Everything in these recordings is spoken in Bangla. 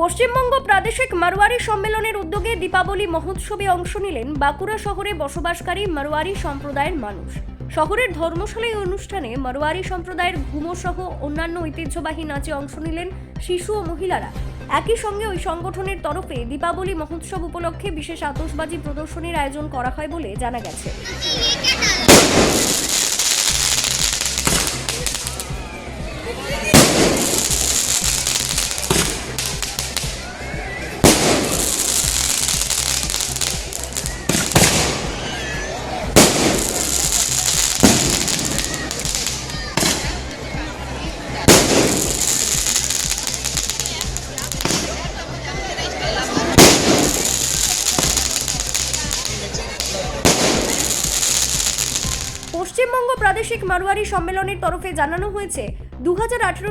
পশ্চিমবঙ্গ প্রাদেশিক মারোয়ারি সম্মেলনের উদ্যোগে দীপাবলি মহোৎসবে অংশ নিলেন বাঁকুড়া শহরে বসবাসকারী মারোয়ারি সম্প্রদায়ের মানুষ। শহরের ধর্মশালা এই অনুষ্ঠানে মারোয়ারি সম্প্রদায়ের ঘুমো সহ অন্যান্য ঐতিহ্যবাহী নাচে অংশ নিলেন শিশু ও মহিলারা। একই সঙ্গে ওই সংগঠনের তরফে দীপাবলি মহোৎসব উপলক্ষে বিশেষ আতশবাজি প্রদর্শনীর আয়োজন করা হয় বলে জানা গেছে। পশ্চিমবঙ্গ প্রাদেশিক মারোয়ারি সম্মেলনের তরফে জানানো হয়েছে দু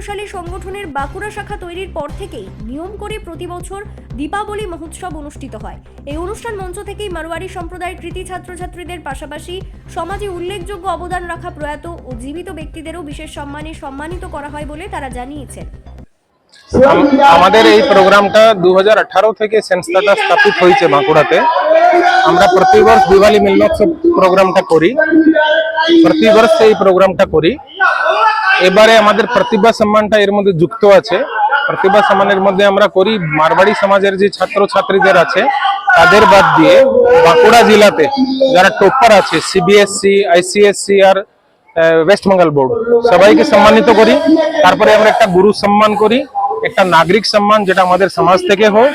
সালে সংগঠনের বাঁকুড়া শাখা তৈরির পর থেকেই নিয়ম করে প্রতি বছর দীপাবলি মহোৎসব অনুষ্ঠিত হয়। এই অনুষ্ঠান মঞ্চ থেকেই মারোয়ারি সম্প্রদায়ের কৃতি ছাত্রছাত্রীদের পাশাপাশি সমাজে উল্লেখযোগ্য অবদান রাখা প্রয়াত ও জীবিত ব্যক্তিদেরও বিশেষ সম্মানে সম্মানিত করা হয় বলে তারা জানিয়েছেন। আমাদের এই প্রোগ্রামটা দু থেকে সংস্থাটা স্থাপিত হয়েছে বাঁকুড়াতে। আমরা প্রতি বর্ষ দিওয়ালি মিলনোৎসব প্রোগ্রামটা করি। প্রতি বর্ষ এই প্রোগ্রামটা করি। এবারে আমাদের প্রতিভা সম্মানটা এর মধ্যে যুক্ত আছে। প্রতিভা সম্মানের মধ্যে আমরা করি, মারবাড়ি সমাজের যে ছাত্র ছাত্রীদের আছে, তাদের বাদ দিয়ে বাঁকুড়া জেলাতে যারা টপার আছে সিবিএসসি আইসিএসসি আর ওয়েস্ট বেঙ্গল বোর্ড সবাইকে সম্মানিত করি। তারপরে আমরা একটা গুরু সম্মান করি, একটা নাগরিক সম্মান যেটা আমাদের সমাজ থেকে হোক,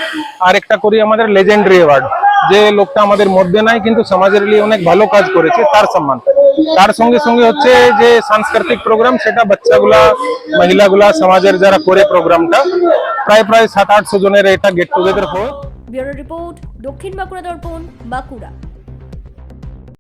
আর একটা করি আমাদের লেজেন্ডারি অ্যাওয়ার্ড যে লোকটা আমাদের মধ্যে নাই, কিন্তু সমাজের লিয়ে অনেক ভালো কাজ করেছে, তার সম্মান। তার সঙ্গে সঙ্গে হচ্ছে যে সাংস্কৃতিক প্রোগ্রাম সেটা বাচ্চাগুলা, মহিলাগুলা, সমাজের যারা করে প্রোগ্রামটা প্রায় প্রায় সাত আটশো জনের এটা গেট টুগেদার হয়। ব্যুরো রিপোর্ট দক্ষিণ বাঁকুড়া দর্পণ, বাঁকুড়া।